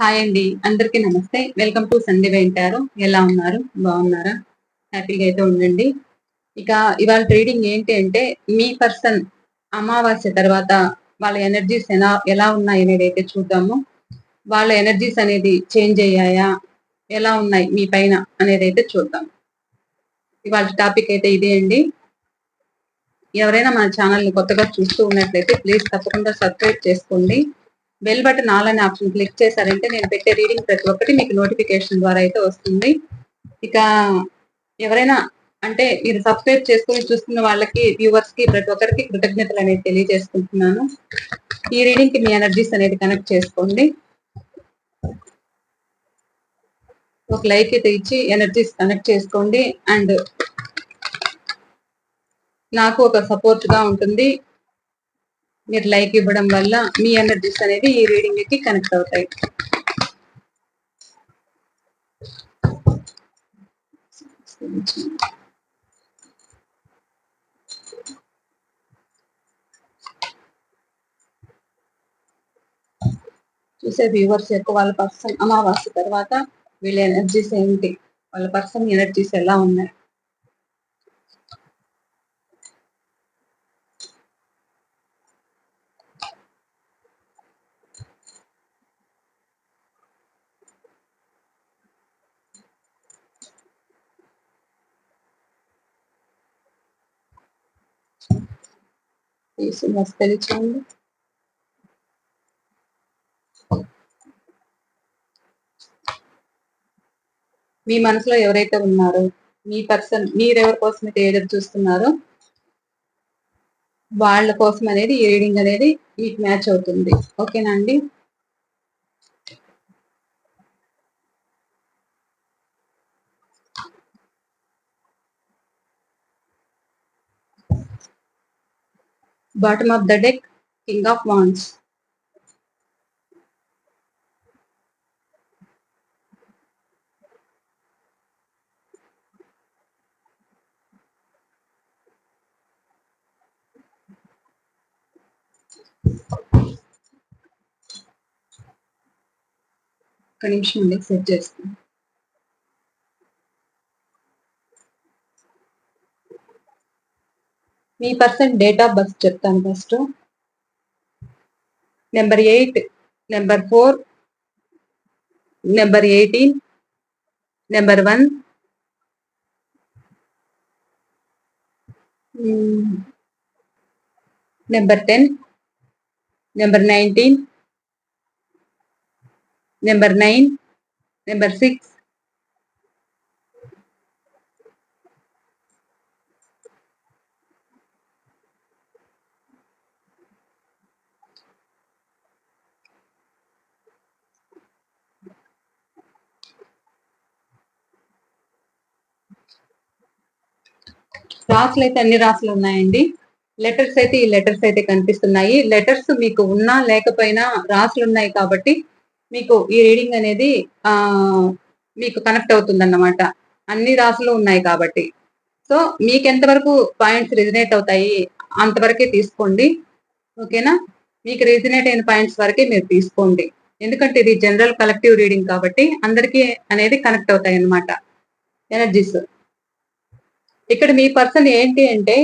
Hi అండి. అందరికీ నమస్తే. వెల్కమ్ టు సండే వెంటారు ఎలా ఉన్నారు? బాగున్నారా? హ్యాపీగా అయితే ఉండండి. ఇక ఇవాళ ట్రేడింగ్ ఏంటి అంటే మీ పర్సన్ అమావాస్య తర్వాత వాళ్ళ ఎనర్జీస్ ఎలా ఎలా ఉన్నాయి అనేది అయితే చూద్దాము. వాళ్ళ ఎనర్జీస్ అనేది చేంజ్ అయ్యాయా? ఎలా ఉన్నాయి మీ పైన అనేది అయితే చూద్దాం. ఇవాళ టాపిక్ అయితే ఇదే అండి. ఎవరైనా మన ఛానల్ని కొత్తగా చూస్తూ ఉన్నట్లయితే ప్లీజ్ తప్పకుండా సబ్స్క్రైబ్ చేసుకోండి. బెల్ బటన్ ఆల్ అనే ఆప్షన్ క్లిక్ చేశారంటే నేను పెట్టే రీడింగ్ ప్రతి ఒక్కటి మీకు నోటిఫికేషన్ ద్వారా అయితే వస్తుంది. ఇక ఎవరైనా అంటే మీరు సబ్స్క్రైబ్ చేసుకుని చూస్తున్న వాళ్ళకి వ్యూవర్స్కి ప్రతి ఒక్కరికి కృతజ్ఞతలు అనేది తెలియజేసుకుంటున్నాను. ఈ రీడింగ్కి మీ ఎనర్జీస్ అనేది కనెక్ట్ చేసుకోండి. ఒక లైక్ అయితే ఇచ్చి ఎనర్జీస్ కనెక్ట్ చేసుకోండి. అండ్ నాకు ఒక సపోర్ట్గా ఉంటుంది. మీరు లైక్ ఇవ్వడం వల్ల మీ ఎనర్జీస్ అనేది ఈ రీడింగ్కి కనెక్ట్ అవుతాయి. చూసే వ్యూవర్స్ యొక్క వాళ్ళ పర్సన్ అమావాస్య తర్వాత వీళ్ళ ఎనర్జీస్ ఏంటి? వాళ్ళ పర్సన్ ఎనర్జీస్ ఎలా ఉన్నాయి? తీసి మస్తు మీ మనసులో ఎవరైతే ఉన్నారో మీ పర్సన్ మీరెవరి కోసం అయితే ఎదురు చూస్తున్నారో వాళ్ళ కోసం అనేది ఈ రీడింగ్ అనేది మీకు మ్యాచ్ అవుతుంది. ఓకేనా అండి? bottom of the deck king of wands ఒక నిమిషం అండి సెట్ చేస్తాను మీ పర్సన్ డేట్ ఆఫ్ బర్త్ చెప్తాను first number eight number four number eighteen number one number ten number nineteen number nine number six రాసులు అయితే అన్ని రాసులు ఉన్నాయండి. లెటర్స్ అయితే ఈ లెటర్స్ అయితే కనిపిస్తున్నాయి. లెటర్స్ మీకు ఉన్నా లేకపోయినా రాసులు ఉన్నాయి కాబట్టి మీకు ఈ రీడింగ్ అనేది ఆ మీకు కనెక్ట్ అవుతుంది అన్నమాట అన్ని రాసులు ఉన్నాయి కాబట్టి. సో మీకు ఎంతవరకు పాయింట్స్ రిజనేట్ అవుతాయి అంతవరకే తీసుకోండి. ఓకేనా? మీకు రిజనేట్ అయిన పాయింట్స్ వరకే మీరు తీసుకోండి. ఎందుకంటే ఇది జనరల్ కలెక్టివ్ రీడింగ్ కాబట్టి అందరికీ అనేది కనెక్ట్ అవుతాయి అన్నమాట ఎనర్జీస్. ఇక్కడ మీ పర్సన్ ఏంటి అంటే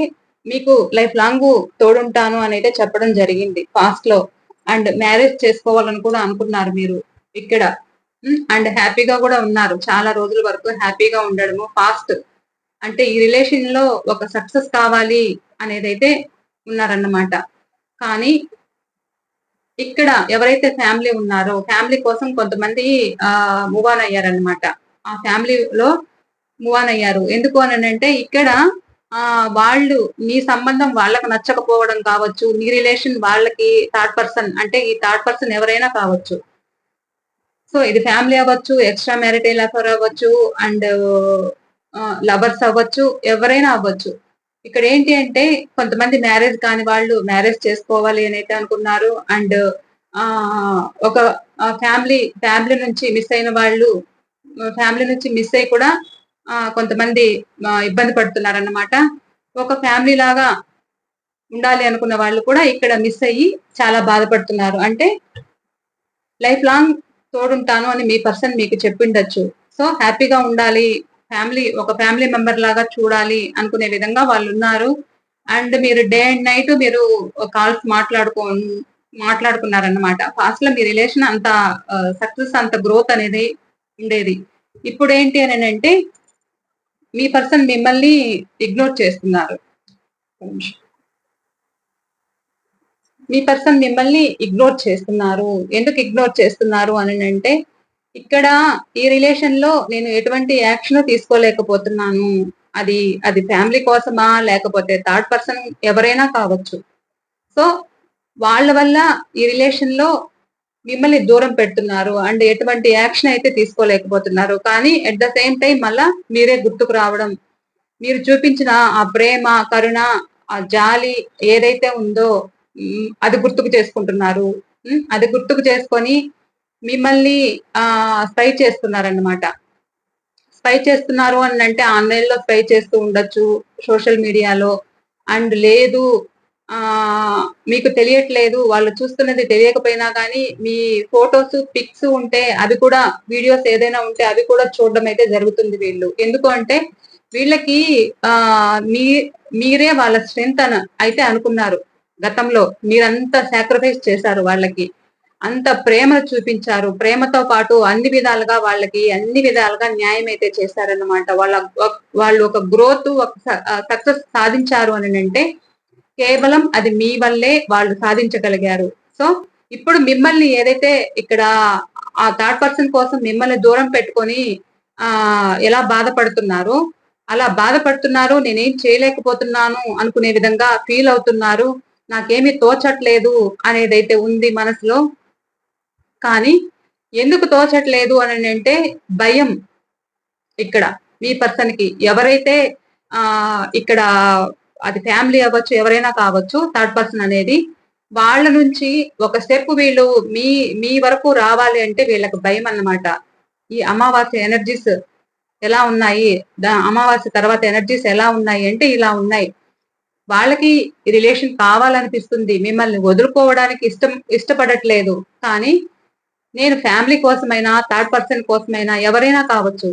మీకు లైఫ్ లాంగ్ తోడుంటాను అని అయితే చెప్పడం జరిగింది పాస్ట్లో. అండ్ మ్యారేజ్ చేసుకోవాలని కూడా అనుకున్నారు మీరు ఇక్కడ. అండ్ హ్యాపీగా కూడా ఉన్నారు. చాలా రోజుల వరకు హ్యాపీగా ఉండడము పాస్ట్ అంటే ఈ రిలేషన్లో ఒక సక్సెస్ కావాలి అనేది అయితే ఉన్నారన్నమాట. కానీ ఇక్కడ ఎవరైతే ఫ్యామిలీ ఉన్నారో ఫ్యామిలీ కోసం కొంతమంది ఆ మూవ్ ఆన్ అయ్యారనమాట ఆ ఫ్యామిలీలో మూవ్ ఆన్ అయ్యారు. ఎందుకు అని అంటే ఇక్కడ ఆ వాళ్ళు మీ సంబంధం వాళ్ళకు నచ్చకపోవడం కావచ్చు మీ రిలేషన్ వాళ్ళకి థర్డ్ పర్సన్ అంటే ఈ థర్డ్ పర్సన్ ఎవరైనా కావచ్చు. సో ఇది ఫ్యామిలీ అవ్వచ్చు ఎక్స్ట్రా మ్యారిటైల్ అఫర్ అవ్వచ్చు అండ్ లవర్స్ అవ్వచ్చు ఎవరైనా అవ్వచ్చు. ఇక్కడ ఏంటి అంటే కొంతమంది మ్యారేజ్ కాని వాళ్ళు మ్యారేజ్ చేసుకోవాలి అని అయితే అనుకున్నారు అండ్ ఆ ఒక ఫ్యామిలీ ఫ్యామిలీ నుంచి మిస్ అయిన వాళ్ళు ఫ్యామిలీ నుంచి మిస్ అయ్యి కూడా కొంతమంది ఇబ్బంది పడుతున్నారు అన్నమాట ఒక ఫ్యామిలీ లాగా ఉండాలి అనుకున్న వాళ్ళు కూడా ఇక్కడ మిస్ అయ్యి చాలా బాధపడుతున్నారు. అంటే లైఫ్ లాంగ్ తోడుంటాను అని మీ పర్సన్ మీకు చెప్పిండొచ్చు. సో హ్యాపీగా ఉండాలి ఫ్యామిలీ ఒక ఫ్యామిలీ మెంబర్ లాగా చూడాలి అనుకునే విధంగా వాళ్ళు ఉన్నారు. అండ్ మీరు డే అండ్ నైట్ మీరు కాల్స్ మాట్లాడుకో మాట్లాడుకున్నారన్నమాట. ఫాస్ట్లో మీ రిలేషన్ అంత సక్సెస్ అంత గ్రోత్ అనేది ఉండేది. ఇప్పుడు ఏంటి అని అంటే మీ పర్సన్ మిమ్మల్ని ఇగ్నోర్ చేస్తున్నారు. మీ పర్సన్ మిమ్మల్ని ఇగ్నోర్ చేస్తున్నారు. ఎందుకు ఇగ్నోర్ చేస్తున్నారు అని అంటే ఇక్కడ ఈ రిలేషన్లో నేను ఎటువంటి యాక్షన్ తీసుకోలేకపోతున్నాను. అది అది ఫ్యామిలీ కోసమా లేకపోతే థర్డ్ పర్సన్ ఎవరైనా కావచ్చు. సో వాళ్ళ వల్ల ఈ రిలేషన్లో మిమ్మల్ని దూరం పెడుతున్నారు అండ్ ఎటువంటి యాక్షన్ అయితే తీసుకోలేకపోతున్నారు. కానీ అట్ ద సేమ్ టైం మళ్ళా మీరే గుర్తుకు రావడం మీరు చూపించిన ఆ ప్రేమ కరుణ ఆ జాలి ఏదైతే ఉందో అది గుర్తుకు చేసుకుంటున్నారు. అది గుర్తుకు చేసుకొని మిమ్మల్ని ఆ స్పై చేస్తున్నారన్నమాట. స్పై చేస్తున్నారు అని అంటే ఆన్లైన్లో స్పై చేస్తూ ఉండొచ్చు సోషల్ మీడియాలో అండ్ లేదు మీకు తెలియట్లేదు వాళ్ళు చూస్తున్నది తెలియకపోయినా కానీ మీ ఫొటోస్ పిక్స్ ఉంటే అవి కూడా వీడియోస్ ఏదైనా ఉంటే అవి కూడా చూడడం అయితే జరుగుతుంది వీళ్ళు. ఎందుకు అంటే వీళ్ళకి ఆ మీ మీరే వాళ్ళ స్ట్రెంగ్త్ అని అయితే అనుకున్నారు గతంలో. మీరంతా సాక్రిఫైస్ చేశారు వాళ్ళకి. అంత ప్రేమ చూపించారు. ప్రేమతో పాటు అన్ని విధాలుగా వాళ్ళకి అన్ని విధాలుగా న్యాయం అయితే చేశారన్నమాట. వాళ్ళ వాళ్ళు ఒక గ్రోత్ ఒక సక్సెస్ సాధించారు అని అంటే కేవలం అది మీ వల్లే వాళ్ళు సాధించగలిగారు. సో ఇప్పుడు మిమ్మల్ని ఏదైతే ఇక్కడ ఆ థర్డ్ పర్సన్ కోసం మిమ్మల్ని దూరం పెట్టుకొని ఆ ఎలా బాధపడుతున్నారో? అలా బాధపడుతున్నారు నేనేం చేయలేకపోతున్నాను అనుకునే విధంగా ఫీల్ అవుతున్నారు. నాకేమీ తోచట్లేదు అనేదైతే ఉంది మనసులో. కానీ ఎందుకు తోచట్లేదు అని అంటే భయం ఇక్కడ మీ పర్సన్కి. ఎవరైతే ఆ ఇక్కడ అది ఫ్యామిలీ అవ్వచ్చు ఎవరైనా కావచ్చు థర్డ్ పర్సన్ అనేది వాళ్ళ నుంచి ఒక స్టెప్ వీళ్ళు మీ మీ వరకు రావాలి అంటే వీళ్ళకి భయం అన్నమాట. ఈ అమావాస్య ఎనర్జీస్ ఎలా ఉన్నాయి? అమావాస్య తర్వాత ఎనర్జీస్ ఎలా ఉన్నాయి అంటే ఇలా ఉన్నాయి. వాళ్ళకి రిలేషన్ కావాలనిపిస్తుంది. మిమ్మల్ని వదులుకోవడానికి ఇష్టం ఇష్టపడట్లేదు. కానీ నేను ఫ్యామిలీ కోసమైనా థర్డ్ పర్సన్ కోసమైనా ఎవరైనా కావచ్చు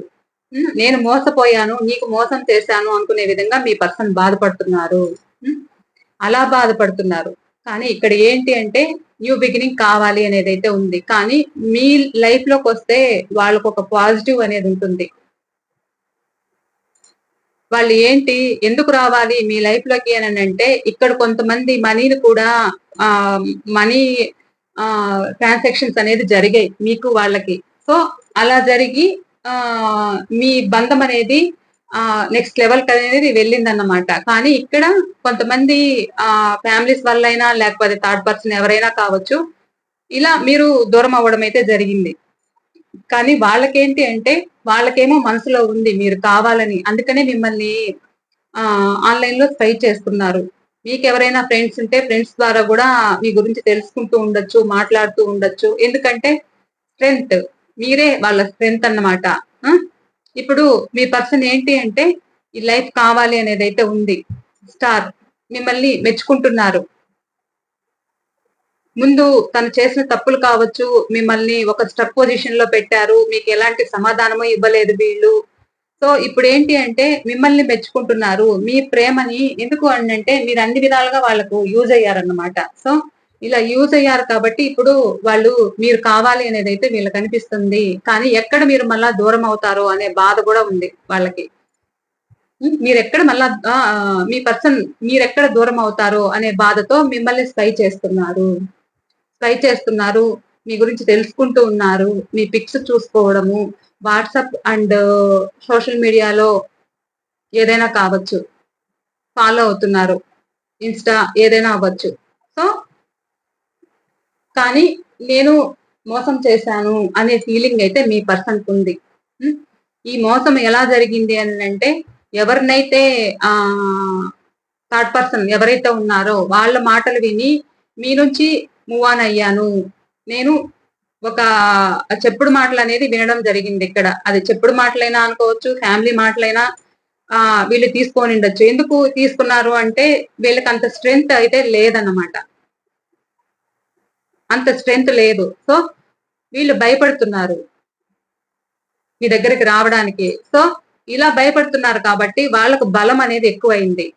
నేను మోసపోయాను నీకు మోసం చేశాను అనుకునే విధంగా మీ పర్సన్ బాధపడుతున్నారు. అలా బాధపడుతున్నారు. కానీ ఇక్కడ ఏంటి అంటే న్యూ బిగినింగ్ కావాలి అనేది అయితే ఉంది. కానీ మీ లైఫ్లోకి వస్తే వాళ్ళకు ఒక పాజిటివ్ అనేది ఉంటుంది. వాళ్ళు ఏంటి ఎందుకు రావాలి మీ లైఫ్లోకి అని అంటే ఇక్కడ కొంతమంది మనీని కూడా ఆ మనీ ట్రాన్సాక్షన్స్ అనేది జరిగాయి మీకు వాళ్ళకి. సో అలా జరిగి మీ బంధం అనేది ఆ నెక్స్ట్ లెవెల్ అనేది వెళ్ళిందన్నమాట. కానీ ఇక్కడ కొంతమంది ఆ ఫ్యామిలీస్ వల్ల అయినా లేకపోతే థర్డ్ పర్సన్ ఎవరైనా కావచ్చు ఇలా మీరు దూరం అవ్వడం అయితే జరిగింది. కానీ వాళ్ళకేంటి అంటే వాళ్ళకేమో మనసులో ఉంది మీరు కావాలని. అందుకనే మిమ్మల్ని ఆ ఆన్లైన్లో స్పై చేస్తున్నారు. మీకు ఎవరైనా ఫ్రెండ్స్ ఉంటే ఫ్రెండ్స్ ద్వారా కూడా మీ గురించి తెలుసుకుంటూ ఉండొచ్చు మాట్లాడుతూ ఉండొచ్చు. ఎందుకంటే స్ట్రెంగ్త్ మీరే వాళ్ళ స్ట్రెంత్ అన్నమాట. ఇప్పుడు మీ పర్సన్ ఏంటి అంటే ఈ లైఫ్ కావాలి అనేది అయితే ఉంది. స్టార్ మిమ్మల్ని మెచ్చుకుంటున్నారు. ముందు తను చేసిన తప్పులు కావచ్చు మిమ్మల్ని ఒక స్టక్ పొజిషన్లో పెట్టారు మీకు ఎలాంటి సమాధానము ఇవ్వలేదు వీళ్ళు. సో ఇప్పుడు ఏంటి అంటే మిమ్మల్ని మెచ్చుకుంటున్నారు. మీ ప్రేమని ఎందుకు అంటే మీరు అన్ని విధాలుగా వాళ్ళకు యూజ్ అయ్యారన్నమాట. సో ఇలా యూజ్ అయ్యారు కాబట్టి ఇప్పుడు వాళ్ళు మీరు కావాలి అనేది అయితే వీళ్ళకి అనిపిస్తుంది. కానీ ఎక్కడ మీరు మళ్ళా దూరం అవుతారో అనే బాధ కూడా ఉంది వాళ్ళకి. మీరు ఎక్కడ మళ్ళా మీ పర్సన్ మీరెక్కడ దూరం అవుతారో అనే బాధతో మిమ్మల్ని స్పై చేస్తున్నారు. స్పై చేస్తున్నారు మీ గురించి తెలుసుకుంటూ ఉన్నారు మీ పిక్స్ చూసుకోవడము వాట్సాప్ అండ్ సోషల్ మీడియాలో ఏదైనా కావచ్చు ఫాలో అవుతున్నారు ఇన్స్టా ఏదైనా అవ్వచ్చు. సో కానీ నేను మోసం చేశాను అనే ఫీలింగ్ అయితే మీ పర్సన్ ఉంది ఈ మోసం ఎలా జరిగింది అని అంటే ఎవరినైతే ఆ థర్డ్ పర్సన్ ఎవరైతే ఉన్నారో వాళ్ళ మాటలు విని మీ నుంచి మూవ్ ఆన్ అయ్యాను. నేను ఒక చెప్పుడు మాటలు అనేది వినడం జరిగింది ఇక్కడ. అది చెప్పుడు మాటలైనా అనుకోవచ్చు ఫ్యామిలీ మాటలైనా ఆ వీళ్ళు తీసుకొని ఉండొచ్చు. ఎందుకు తీసుకున్నారు అంటే వీళ్ళకి అంత స్ట్రెంగ్త్ అయితే లేదన్నమాట. అంత స్ట్రెంగ్త్ లేదు. సో వీళ్ళు భయపడుతున్నారు. మీ దగ్గరికి రావడానికి. సో ఇలా భయపడుతున్నారు కాబట్టి వాళ్ళకు బలం అనేది ఎక్కువైంది.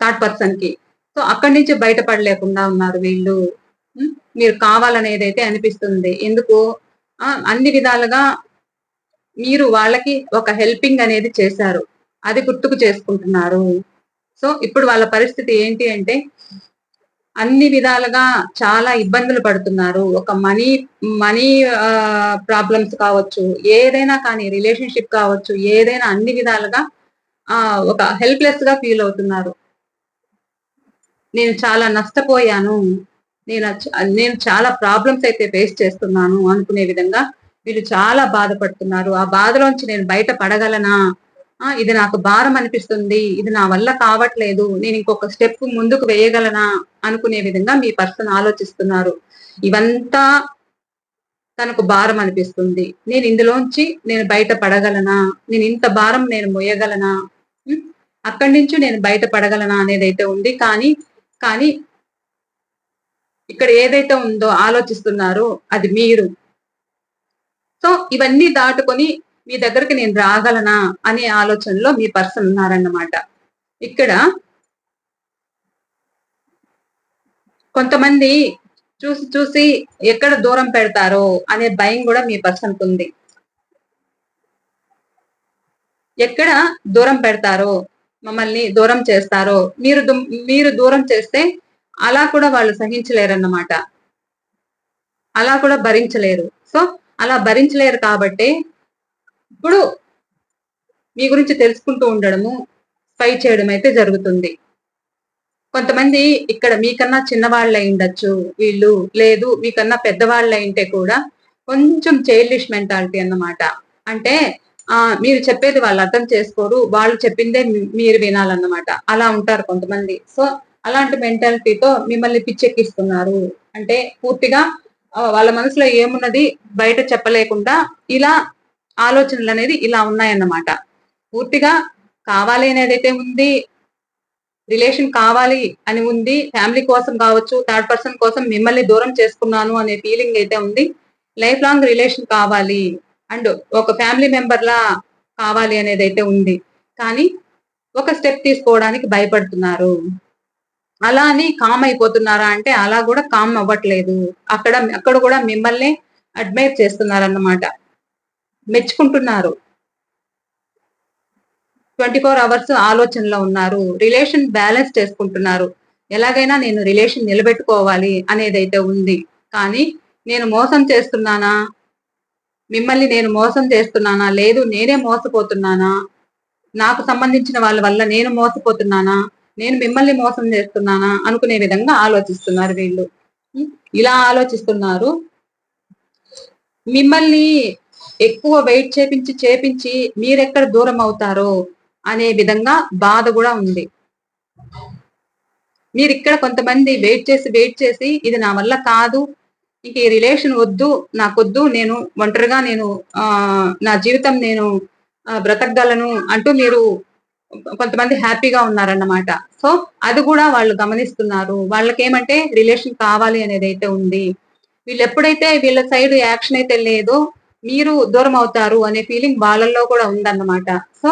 థర్డ్ పర్సన్కి సో అక్కడి నుంచి బయటపడలేకుండా ఉన్నారు వీళ్ళు. మీరు కావాలనేది అయితే అనిపిస్తుంది. ఎందుకు? అన్ని విధాలుగా మీరు వాళ్ళకి ఒక హెల్పింగ్ అనేది చేశారు. అది గుర్తుకు చేసుకుంటున్నారు. సో ఇప్పుడు వాళ్ళ పరిస్థితి ఏంటి అంటే అన్ని విధాలుగా చాలా ఇబ్బందులు పడుతున్నారు. ఒక మనీ మనీ ప్రాబ్లమ్స్ కావచ్చు ఏదైనా కానీ రిలేషన్షిప్ కావచ్చు ఏదైనా అన్ని విధాలుగా ఆ ఒక హెల్ప్లెస్గా ఫీల్ అవుతున్నారు. నేను చాలా నష్టపోయాను. నేను నేను చాలా ప్రాబ్లమ్స్ అయితే ఫేస్ చేస్తున్నాను అనుకునే విధంగా వీళ్ళు చాలా బాధపడుతున్నారు. ఆ బాధలోంచి నేను బయట పడగలనా? ఇది నాకు భారం అనిపిస్తుంది ఇది నా వల్ల కావట్లేదు నేను ఇంకొక స్టెప్ ముందుకు వేయగలనా అనుకునే విధంగా మీ పర్సన్ ఆలోచిస్తున్నారు. ఇవంతా తనకు భారం అనిపిస్తుంది. నేను ఇందులోంచి నేను బయట పడగలనా నేను ఇంత భారం నేను మోయగలనా? అక్కడి నుంచి నేను బయట పడగలనా అనేది అయితే ఉంది. కానీ కానీ ఇక్కడ ఏదైతే ఉందో ఆలోచిస్తున్నారో అది మీరు. సో ఇవన్నీ దాటుకొని మీ దగ్గరికి నేను రాగలనా అనే ఆలోచనలో మీ పర్సన్ ఉన్నారన్నమాట. ఇక్కడ కొంతమంది చూసి చూసి ఎక్కడ దూరం పెడతారో అనే భయం కూడా మీ పర్సన్ ఉంది. ఎక్కడ దూరం పెడతారో మమ్మల్ని దూరం చేస్తారో మీరు మీరు దూరం చేస్తే అలా కూడా వాళ్ళు సహించలేరన్నమాట. అలా కూడా భరించలేరు. సో అలా భరించలేరు కాబట్టి ఇప్పుడు మీ గురించి తెలుసుకుంటూ ఉండడము స్పై చేయడం అయితే జరుగుతుంది. కొంతమంది ఇక్కడ మీకన్నా చిన్నవాళ్ళు ఉండొచ్చు వీళ్ళు లేదు మీకన్నా పెద్దవాళ్ళు అయింటే కూడా కొంచెం చైల్డిష్ మెంటాలిటీ అన్నమాట. అంటే ఆ మీరు చెప్పేది వాళ్ళు అర్థం చేసుకోరు వాళ్ళు చెప్పిందే మీరు వినాలన్నమాట. అలా ఉంటారు కొంతమంది. సో అలాంటి మెంటాలిటీతో మిమ్మల్ని పిచ్చెక్కిస్తున్నారు. అంటే పూర్తిగా వాళ్ళ మనసులో ఏమున్నది బయట చెప్పలేకుండా ఇలా ఆలోచనలు అనేది ఇలా ఉన్నాయన్నమాట. పూర్తిగా కావాలి అనేది అయితే ఉంది రిలేషన్ కావాలి అని ఉంది ఫ్యామిలీ కోసం కావచ్చు థర్డ్ పర్సన్ కోసం మిమ్మల్ని దూరం చేసుకున్నాను అనే ఫీలింగ్ అయితే ఉంది. లైఫ్ లాంగ్ రిలేషన్ కావాలి అండ్ ఒక ఫ్యామిలీ మెంబర్లా కావాలి అనేది అయితే ఉంది. కానీ ఒక స్టెప్ తీసుకోవడానికి భయపడుతున్నారు. అలా అని కామ్ అయిపోతున్నారా అంటే అలా కూడా కామ్ అవ్వట్లేదు. అక్కడ అక్కడ కూడా మిమ్మల్ని అడ్మైర్ చేస్తున్నారన్నమాట. మెచ్చుకుంటున్నారు. ట్వంటీ ఫోర్ అవర్స్ ఆలోచనలో ఉన్నారు. రిలేషన్ బ్యాలెన్స్ చేసుకుంటున్నారు. ఎలాగైనా నేను రిలేషన్ నిలబెట్టుకోవాలి అనేది అయితే ఉంది. కానీ నేను మోసం చేస్తున్నానా? మిమ్మల్ని నేను మోసం చేస్తున్నానా? లేదు నేనే మోసపోతున్నానా? నాకు సంబంధించిన వాళ్ళ వల్ల నేను మోసపోతున్నానా? నేను మిమ్మల్ని మోసం చేస్తున్నానా? అనుకునే విధంగా ఆలోచిస్తున్నారు వీళ్ళు. ఇలా ఆలోచిస్తున్నారు. మిమ్మల్ని ఎక్కువ వెయిట్ చేపించి చేపించి మీరెక్కడ దూరం అవుతారో అనే విధంగా బాధ కూడా ఉంది. మీరు ఇక్కడ కొంతమంది వెయిట్ చేసి వెయిట్ చేసి ఇది నా వల్ల కాదు ఇంక ఈ రిలేషన్ వద్దు నాకొద్దు నేను ఒంటరిగా నేను ఆ నా జీవితం నేను బ్రతకగలను అంటూ మీరు కొంతమంది హ్యాపీగా ఉన్నారన్నమాట. సో అది కూడా వాళ్ళు గమనిస్తున్నారు. వాళ్ళకేమంటే రిలేషన్ కావాలి అనేది అయితే ఉంది. వీళ్ళు ఎప్పుడైతే వీళ్ళ సైడ్ యాక్షన్ అయితే లేదో మీరు దూరం అవుతారు అనే ఫీలింగ్ వాళ్ళల్లో కూడా ఉందన్నమాట. సో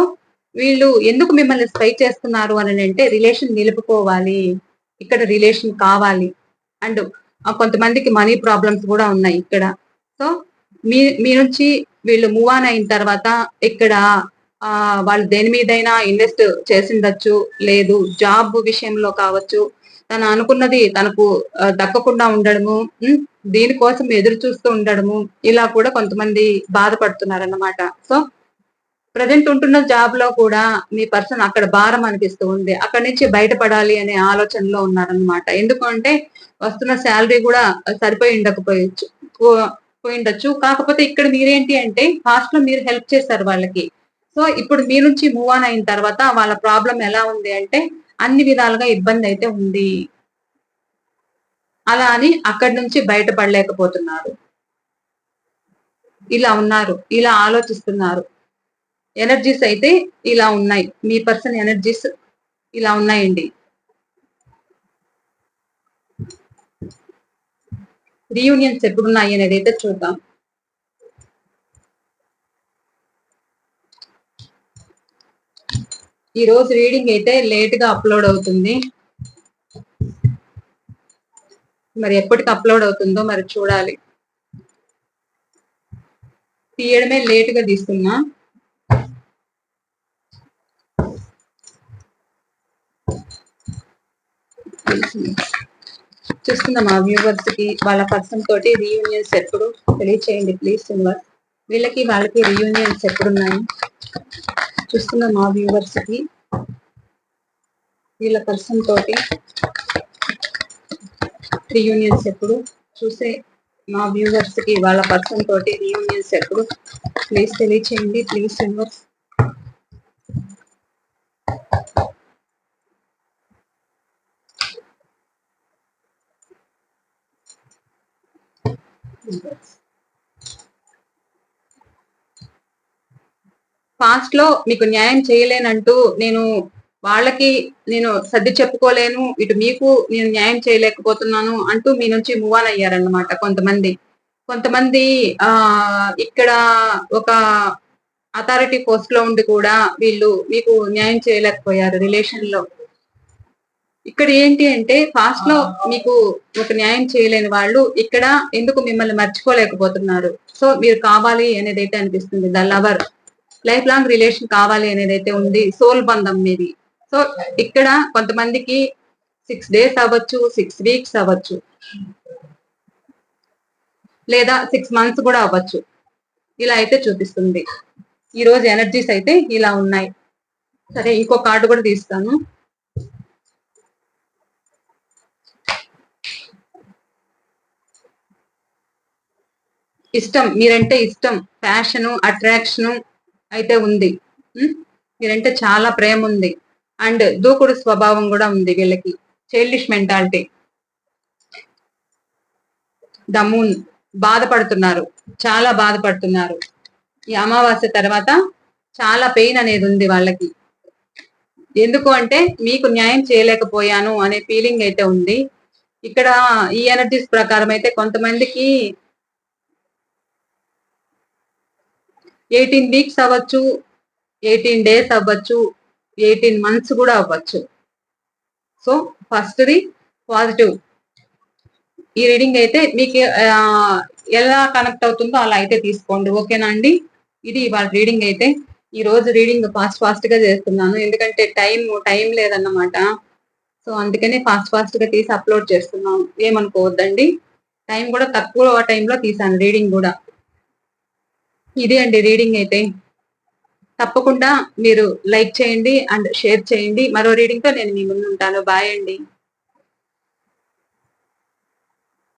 వీళ్ళు ఎందుకు మిమ్మల్ని స్పై చేస్తున్నారు అని అంటే రిలేషన్ నిలుపుకోవాలి. ఇక్కడ రిలేషన్ కావాలి. అండ్ కొంతమందికి మనీ ప్రాబ్లమ్స్ కూడా ఉన్నాయి ఇక్కడ. సో మీ మీ నుంచి వీళ్ళు మూవ్ ఆన్ అయిన తర్వాత ఇక్కడ వాళ్ళు దేని మీదైనా ఇన్వెస్ట్ చేసిండొచ్చు లేదు జాబ్ విషయంలో కావచ్చు తను అనుకున్నది తనకు దక్కకుండా ఉండడము దీనికోసం ఎదురు చూస్తూ ఉండడము ఇలా కూడా కొంతమంది బాధపడుతున్నారన్నమాట. సో ప్రజెంట్ ఉంటున్న జాబ్లో కూడా మీ పర్సన్ అక్కడ భారం అనిపిస్తూ ఉంది. అక్కడి నుంచి బయటపడాలి అనే ఆలోచనలో ఉన్నారనమాట ఎందుకంటే వస్తున్న శాలరీ కూడా సరిపోయి ఉండకపోయచ్చు పో- పోయి ఉండొచ్చు. కాకపోతే ఇక్కడ మీరేంటి అంటే ఫాస్ట్లో మీరు హెల్ప్ చేశారు వాళ్ళకి. సో ఇప్పుడు మీ నుంచి మూవ్ ఆన్ అయిన తర్వాత వాళ్ళ ప్రాబ్లం ఎలా ఉంది అంటే అన్ని విధాలుగా ఇబ్బంది అయితే ఉంది. అలా అని అక్కడి నుంచి బయటపడలేకపోతున్నారు. ఇలా ఉన్నారు ఇలా ఆలోచిస్తున్నారు. ఎనర్జీస్ అయితే ఇలా ఉన్నాయి. మీ పర్సన్ ఎనర్జీస్ ఇలా ఉన్నాయండి. రీయూనియన్స్ ఎప్పుడున్నాయి అనేది అయితే చూద్దాం. ఈ రోజు రీడింగ్ అయితే లేట్గా అప్లోడ్ అవుతుంది. మరి ఎప్పటికి అప్లోడ్ అవుతుందో మరి చూడాలి. తీయడమే లేట్గా తీసుకున్నా. చూస్తున్నా మా వ్యూవర్స్కి వాళ్ళ పర్సన్ తోటి రీయూనియన్స్ ఎప్పుడు? తెలియచేయండి ప్లీజ్ సింగర్ వీళ్ళకి వాళ్ళకి రీయూనియన్స్ ఎప్పుడున్నాయి? చూస్తున్న మా వ్యూవర్స్కి వీళ్ళ పర్సన్ తోటి రీయూనియన్స్ ఎప్పుడు చూసే మా వ్యూవర్స్కి వాళ్ళ పర్సన్ తోటి రీయూనియన్స్ ఎప్పుడు? ప్లీజ్ తెలియచేయండి ప్లీజ్ సింగర్స్ పాస్ట్లో మీకు న్యాయం చేయలేనంటూ నేను వాళ్ళకి నేను సర్ది చెప్పుకోలేను ఇటు మీకు నేను న్యాయం చేయలేకపోతున్నాను అంటూ మీ నుంచి మూవ్ ఆన్ అయ్యారన్నమాట కొంతమంది. కొంతమంది ఆ ఇక్కడ ఒక అథారిటీ పోస్ట్లో ఉండి కూడా వీళ్ళు మీకు న్యాయం చేయలేకపోయారు రిలేషన్లో. ఇక్కడ ఏంటి అంటే ఫాస్ట్లో మీకు ఒక న్యాయం చేయలేని వాళ్ళు ఇక్కడ ఎందుకు మిమ్మల్ని మర్చిపోలేకపోతున్నారు? సో మీరు కావాలి అనేది అయితే అనిపిస్తుంది the lover life long relation కావాలి అనేది అయితే ఉంది సోల్ బంధం మీది. సో ఇక్కడ కొంతమందికి సిక్స్ డేస్ అవ్వచ్చు సిక్స్ వీక్స్ అవ్వచ్చు. లేదా సిక్స్ మంత్స్ కూడా అవ్వచ్చు. ఇలా అయితే చూపిస్తుంది. ఈ రోజు ఎనర్జీస్ అయితే ఇలా ఉన్నాయి. సరే ఇంకో కార్డు కూడా తీస్తాను. ఇష్టం మీరంటే ఇష్టం. ప్యాషన్ అట్రాక్షన్ అయితే ఉంది. మీరంటే చాలా ప్రేమ ఉంది. అండ్ దూకుడు స్వభావం కూడా ఉంది వీళ్ళకి. చైల్డిష్ మెంటాలిటీ దమూన్ బాధపడుతున్నారు. చాలా బాధపడుతున్నారు. ఈ అమావాస్య తర్వాత చాలా పెయిన్ అనేది ఉంది వాళ్ళకి. ఎందుకు అంటే మీకు న్యాయం చేయలేకపోయాను అనే ఫీలింగ్ అయితే ఉంది. ఇక్కడ ఈ ఎనర్జీస్ ప్రకారం అయితే కొంతమందికి ఎయిటీన్ వీక్స్ అవ్వచ్చు ఎయిటీన్ డేస్ అవ్వచ్చు ఎయిటీన్ మంత్స్ కూడా అవ్వచ్చు. సో ఫస్ట్ది పాజిటివ్ ఈ రీడింగ్ అయితే మీకు ఎలా కనెక్ట్ అవుతుందో అలా అయితే తీసుకోండి. ఓకేనా అండి? ఇది ఇవాళ రీడింగ్ అయితే. ఈ రోజు రీడింగ్ ఫాస్ట్ ఫాస్ట్గా చేస్తున్నాను. ఎందుకంటే టైం టైం లేదన్నమాట. సో అందుకనే ఫాస్ట్ ఫాస్ట్గా తీసి అప్లోడ్ చేస్తున్నాను. ఏమనుకోవద్దండి? టైం కూడా తక్కువ టైంలో తీసాను రీడింగ్ కూడా. ఇదే అండి రీడింగ్ అయితే. తప్పకుండా మీరు లైక్ చేయండి అండ్ షేర్ చేయండి. మరో రీడింగ్తో నేను మీ ముందు ఉంటాను. బాయ్ అండి.